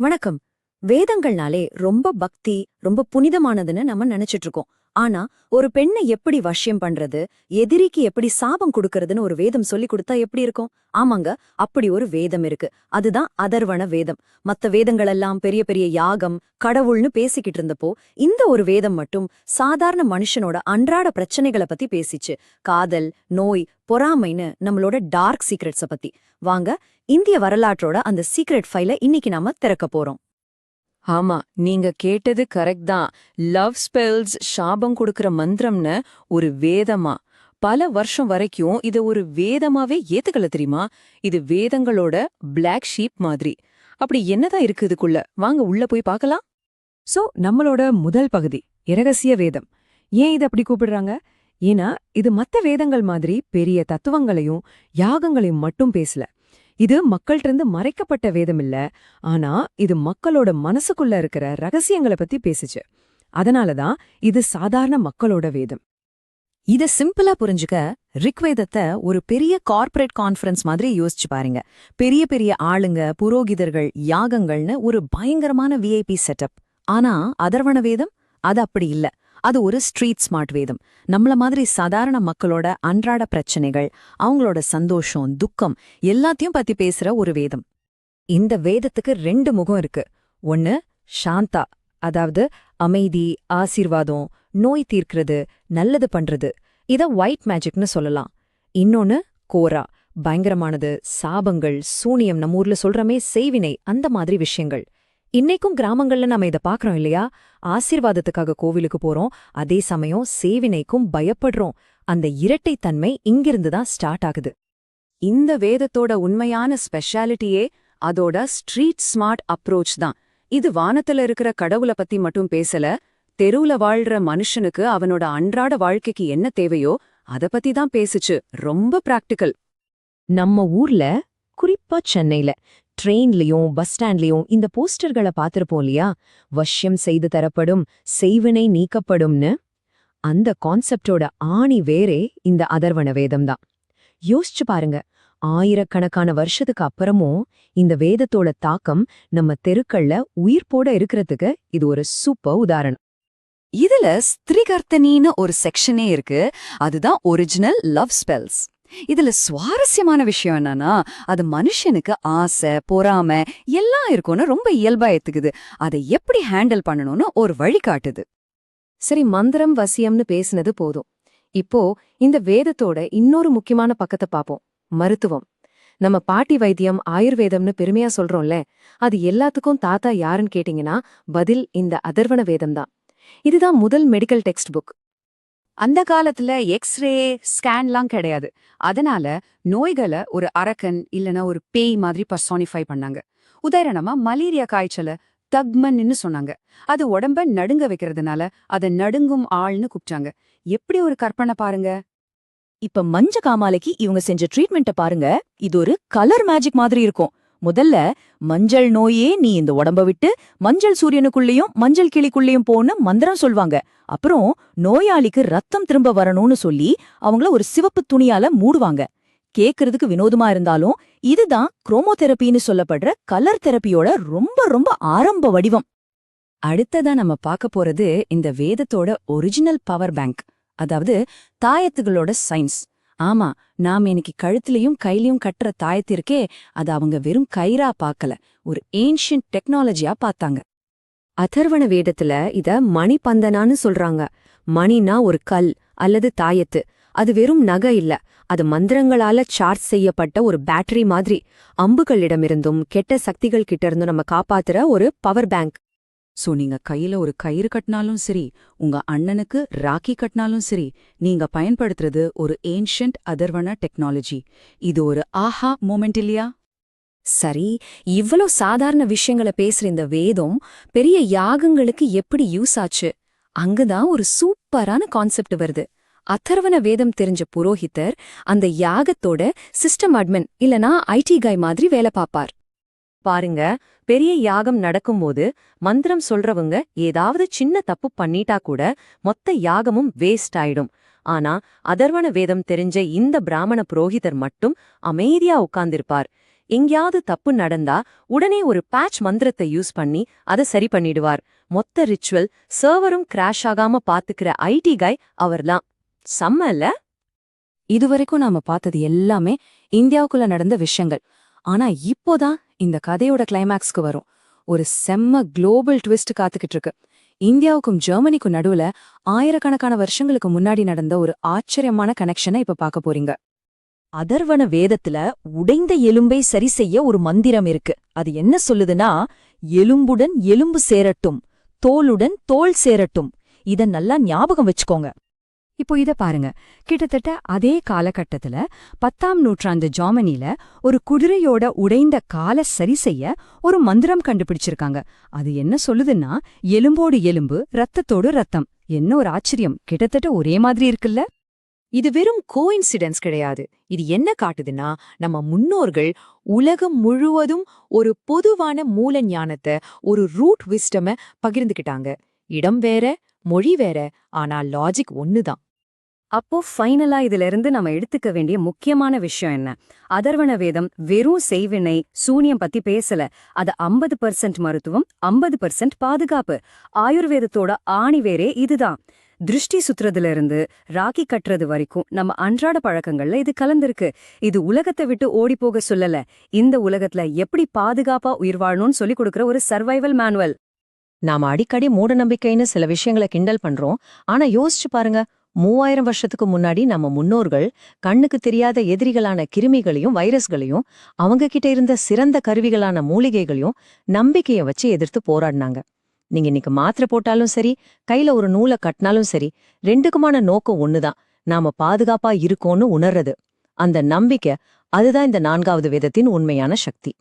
வணக்கம். வேதங்கள்னாலே ரொம்ப பக்தி ரொம்ப புனிதமானதுன்னு நம்ம நினைச்சிட்டு இருக்கோம். ஆனா ஒரு பெண்ணை எப்படி வஷ்யம் பண்றது எதிரிக்கு எப்படி சாபம் கொடுக்கறதுன்னு ஒரு வேதம் சொல்லி கொடுத்தா எப்படி இருக்கும்? ஆமாங்க அப்படி ஒரு வேதம் இருக்கு. அதுதான் அதர்வன வேதம். மத்த வேதங்கள் எல்லாம் பெரிய பெரிய யாகம் கடவுள்னு பேசிக்கிட்டு இருந்தப்போ இந்த ஒரு வேதம் மட்டும் சாதாரண மனுஷனோட அன்றாட பிரச்சனைகளை பத்தி பேசிச்சு. காதல் நோய் பொறாமைன்னு நம்மளோட டார்க் சீக்ரெட்ஸ பத்தி. வாங்க இந்திய வரலாற்றோட அந்த சீக்ரெட் ஃபைல இன்னைக்கு நாம திறக்க போறோம். ஆமா நீங்க கேட்டது கரெக்ட் தான். லவ் ஸ்பெல்ஸ் ஷாபம் கொடுக்கற மந்திரம்னு ஒரு வேதமா? பல வருஷம் வரைக்கும் இத ஒரு வேதமாவே ஏத்துக்கல தெரியுமா? இது வேதங்களோட பிளாக் ஷீப் மாதிரி. அப்படி என்னதான் இருக்கு இதுக்குள்ள? வாங்க உள்ள போய் பார்க்கலாம். சோ நம்மளோட முதல் பகுதி இரகசிய வேதம். ஏன் இது அப்படி கூப்பிடுறாங்க? ஏன்னா இது மத்த வேதங்கள் மாதிரி பெரிய தத்துவங்களையும் யாகங்களையும் மட்டும் பேசல. இது மக்கள்கிட்ட மறைக்கப்பட்ட வேதம் இல்ல ஆனா இது மக்களோட மனசுக்குள்ள இருக்கிற ரகசியங்களை பத்தி பேசுச்சு. அதனாலதான் இது சாதாரண மக்களோட வேதம். இத சிம்பிளா புரிஞ்சுக்க ரிக்வேதத்தை ஒரு பெரிய கார்ப்பரேட் கான்ஃபரன்ஸ் மாதிரி யோசிச்சு பாருங்க. பெரிய பெரிய ஆளுங்க புரோகிதர்கள் யாகங்கள்னு ஒரு பயங்கரமான விஐபி செட்டப் ஆனா அதர்வண வேதம்? அது அப்படி இல்ல. அது ஒரு ஸ்ட்ரீட் ஸ்மார்ட் வேதம். நம்மள மாதிரி சாதாரண மக்களோட அன்றாட பிரச்சனைகள் அவங்களோட சந்தோஷம் துக்கம் எல்லாத்தையும் பத்தி பேசுற ஒரு வேதம். இந்த வேதத்துக்கு ரெண்டு முகம் இருக்கு. ஒன்னு சாந்தா அதாவது அமைதி ஆசீர்வாதம் நோய் தீர்க்கிறது நல்லது பண்றது. இத ஒயிட் மேஜிக்னு சொல்லலாம். இன்னொன்னு கோரா பயங்கரமானது சாபங்கள் சூனியம் நம்ம ஊர்ல சொல்றமே செய்வினை அந்த மாதிரி விஷயங்கள். இன்னைக்கும் கிராமங்கள்ல நம்ம இத பாக்குறோம் இல்லையா? ஆசீர்வாதத்துக்காக கோவிலுக்கு போறோம். அதே சமயம் சேவினைக்கும் பயப்படுறோம். அந்த இரட்டைத்தன்மை இங்கிருந்து தான் ஸ்டார்ட் ஆகுது. இந்த வேதத்தோட உண்மையான ஸ்பெஷாலிட்டியே அதோட ஸ்ட்ரீட் ஸ்மார்ட் அப்ரோச் தான். இது வானத்துல இருக்கிற கடவுள பத்தி மட்டும் பேசல. தெருவுல வாழ்ற மனுஷனுக்கு அவனோட அன்றாட வாழ்க்கைக்கு என்ன தேவையோ அத பத்தி தான் பேசுச்சு. ரொம்ப பிராக்டிக்கல். நம்ம ஊர்ல குறிப்பா சென்னையில ட்ரெயின்லயும் பஸ் ஸ்டாண்ட்லயும் இந்த போஸ்டர்களை பார்த்துருப்போம் இல்லையா? வஷ்யம் செய்து தரப்படும் செய்வினை நீக்கப்படும்னு. அந்த கான்செப்டோட ஆணி வேறே இந்த அதர்வண வேதம்தான் யோசிச்சு பாருங்க ஆயிரக்கணக்கான வருஷத்துக்கு அப்புறமும் இந்த வேதத்தோட தாக்கம் நம்ம தெருக்கள்ல உயிர்ப்போட இருக்கிறதுக்கு இது ஒரு சூப்பர் உதாரணம். இதுல ஸ்திரிகர்த்தனின்னு ஒரு செக்ஷனே இருக்கு அதுதான் ஒரிஜினல் லவ் ஸ்பெல்ஸ் இதுல சுவாரஸ்யமான விஷயம் என்னன்னா அது மனுஷனுக்கு ஆசை பொறாமை எல்லாம் இருக்கும்னு ரொம்ப இயல்பா ஏத்துக்குது. அதை எப்படி ஹேண்டில் பண்ணணும்னு ஒரு வழி காட்டுது. சரி மந்திரம் வசியம்னு பேசினது போதும். இப்போ இந்த வேதத்தோட இன்னொரு முக்கியமான பக்கத்தை பாப்போம் மருத்துவம். நம்ம பாட்டி வைத்தியம் ஆயுர்வேதம்னு பெருமையா சொல்றோம்ல அது எல்லாத்துக்கும் தாத்தா யாருன்னு கேட்டீங்கன்னா பதில் இந்த அதர்வன வேதம் தான் இதுதான் முதல் மெடிக்கல் டெக்ஸ்ட் புக் அந்த காலத்துல எக்ஸ்ரே ஸ்கேன்லாம் கிடையாது. அதனால நோய்களை ஒரு அரக்கன் இல்லனா ஒரு பேய் மாதிரி பர்சானிஃபை பண்ணாங்க. உதாரணமா மலேரியா காய்ச்சல தக்மன்னு சொன்னாங்க. அது உடம்ப நடுங்க வைக்கிறதுனால அதை நடுங்கும் ஆள்னு கூப்பிட்டாங்க. எப்படி ஒரு கற்பனை பாருங்க? இப்ப மஞ்ச காமாலைக்கு இவங்க செஞ்ச ட்ரீட்மெண்ட்ட பாருங்க. இது ஒரு கலர் மேஜிக் மாதிரி இருக்கும். முதல்ல மஞ்சள் நோயே நீ இந்த உடம்ப விட்டு மஞ்சள் சூரியனுக்குள்ளேயும் மஞ்சள் கிளிக்குள்ளேயும் போன்னு மந்திரம் சொல்வாங்க. அப்புறம் நோயாளிக்கு ரத்தம் திரும்ப வரணும்னு சொல்லி அவங்கள ஒரு சிவப்பு துணியால மூடுவாங்க. கேக்குறதுக்கு வினோதமா இருந்தாலும் இதுதான் குரோமோதெரபின்னு சொல்லப்படுற கலர் தெரப்பியோட ரொம்ப ரொம்ப ஆரம்ப வடிவம். அடுத்ததா நம்ம பார்க்க போறது இந்த வேதத்தோட ஒரிஜினல் பவர் பேங்க் அதாவது தாயத்துகளோட சயின்ஸ் ஆமா நாம் இன்னைக்கு கழுத்துலயும் கையிலையும் கட்டுற தாயத்திற்கே அது அவங்க வெறும் கயிறா பார்க்கல ஒரு ஏன்ஷியன்ட் டெக்னாலஜியா பார்த்தாங்க. அதர்வண வேடத்துல இத மணிபந்தனான்னு சொல்றாங்க. மணினா ஒரு கல் அல்லது தாயத்து அது வெறும் நகை இல்ல அது மந்திரங்களால சார்ஜ் செய்யப்பட்ட ஒரு பேட்டரி மாதிரி அம்புகளிடமிருந்தும் கெட்ட சக்திகள் கிட்ட இருந்தும் நம்ம காப்பாத்துற ஒரு பவர் பேங்க் சோ நீங்க கையில ஒரு கயிறு கட்டினாலும் சரி உங்க அண்ணனுக்கு ராக்கி கட்டினாலும் சரி நீங்க பயன்படுத்துறது ஒரு ஏன்ஷியன்ட் அதர்வன டெக்னாலஜி இது ஒரு ஆஹா மூமெண்ட் இல்லையா? சரி இவ்வளோ சாதாரண விஷயங்கள பேசுற இந்த வேதம் பெரிய யாகங்களுக்கு எப்படி யூஸ் ஆச்சு? அங்குதான் ஒரு சூப்பரான கான்செப்ட் வருது. அத்தர்வன வேதம் தெரிஞ்ச புரோஹித்தர் அந்த யாகத்தோட சிஸ்டம் அட்மின் இல்லனா ஐடி காய் மாதிரி வேலை பாப்பார் பாருங்க பெரிய யாகம் நடக்கும்போது மந்திரம் சொல்றவங்க ஏதாவது சின்ன தப்பு பண்ணிட்டா கூட மொத்த யாகமும் வேஸ்ட் ஆயிடும். ஆனா அதர்வண வேதம் தெரிஞ்ச இந்த பிராமண புரோகிதர் மட்டும் அமைதியா உட்கார்ந்திருப்பார். எங்கேயாவது தப்பு நடந்தா உடனே ஒரு பேட்ச் மந்திரத்தை யூஸ் பண்ணி அதை சரி பண்ணிடுவார். மொத்த ரிச்சுவல் சர்வரும் கிராஷ் ஆகாம பாத்துக்கிற ஐடி கை அவர்தான். செம்ம இல்ல இதுவரைக்கும் நாம பார்த்தது எல்லாமே இந்தியாவுக்குள்ள நடந்த விஷயங்கள். ஆனா இப்போதான் இந்த கதையோட கிளைமேக்ஸ்க்கு வரும். ஒரு செம்ம குளோபல் ட்விஸ்ட் காத்துக்கிட்டு இருக்கு இந்தியாவுக்கும் ஜெர்மனிக்கும் நடுவுல ஆயிரக்கணக்கான வருஷங்களுக்கு முன்னாடி நடந்த ஒரு ஆச்சரியமான கனெக்ஷனை இப்ப பார்க்க போறீங்க. அதர்வன வேதத்துல உடைந்த எலும்பை சரி செய்ய ஒரு மந்திரம் இருக்கு. அது என்ன சொல்லுதுன்னா எலும்புடன் எலும்பு சேரட்டும் தோலுடன் தோல் சேரட்டும். இத நல்லா ஞாபகம் வச்சுக்கோங்க. இப்போ இத பாருங்க. கிட்டத்தட்ட அதே காலகட்டத்துல பத்தாம் நூற்றாண்டு ஜாமனில ஒரு குதிரையோட உடைந்த காலை சரி செய்ய ஒரு மந்திரம் கண்டுபிடிச்சிருக்காங்க. அது என்ன சொல்லுதுன்னா எலும்போடு எலும்பு ரத்தத்தோடு ரத்தம் என்ன ஒரு ஆச்சரியம். கிட்டத்தட்ட ஒரே மாதிரி இருக்குல்ல? இது வெறும் கோயின்சிடென்ஸ் கிடையாது. இது என்ன காட்டுதுன்னா நம்ம முன்னோர்கள் உலகம் முழுவதும் ஒரு பொதுவான மூல ஞானத்தை ஒரு ரூட் விஸ்டம பகிர்ந்துக்கிட்டாங்க. இடம் வேற மொழி வேற ஆனா லாஜிக் ஒன்னுதான் அப்போ ஃபைனலா இதுல இருந்து நம்ம எடுத்துக்க வேண்டிய முக்கியமான விஷயம் என்ன? அதர்வண வேதம் வெறும் செய்வினை சூனியம் பத்தி பேசல. அது ஐம்பது பர்சன்ட் மருத்துவம் ஐம்பது பர்சன்ட் பாதுகாப்பு. ஆயுர்வேதத்தோட ஆணி ஆணிவேரே இதுதான். திருஷ்டி சுத்துறதுல இருந்து ராக்கி கட்டுறது வரைக்கும் நம்ம அன்றாட பழக்கங்கள்ல இது கலந்திருக்கு. இது உலகத்தை விட்டு ஓடி போக சொல்லல. இந்த உலகத்துல எப்படி பாதுகாப்பா உயிர் வாழணும்னு சொல்லி கொடுக்குற ஒரு சர்வைவல் மேனுவல் நாம அடிக்கடி மூட நம்பிக்கைன்னு சில விஷயங்களை கிண்டல் பண்றோம். ஆனா யோசிச்சு பாருங்க மூவாயிரம் வருஷத்துக்கு முன்னாடி நம்ம முன்னோர்கள் கண்ணுக்கு தெரியாத எதிரிகளான கிருமிகளையும் வைரஸ்களையும் அவங்க கிட்ட இருந்த சிறந்த கருவிகளான மூலிகைகளையும் நம்பிக்கைய வச்சு எதிர்த்து போராடினாங்க. நீங்க இன்னைக்கு மாத்திரை போட்டாலும் சரி கையில ஒரு நூலை கட்டினாலும் சரி ரெண்டுக்குமான நோக்கம் ஒண்ணுதான். நாம பாதுகாப்பா இருக்கோம்னு உணர்றது. அந்த நம்பிக்கை அதுதான் இந்த நான்காவது விதத்தின் உண்மையான சக்தி.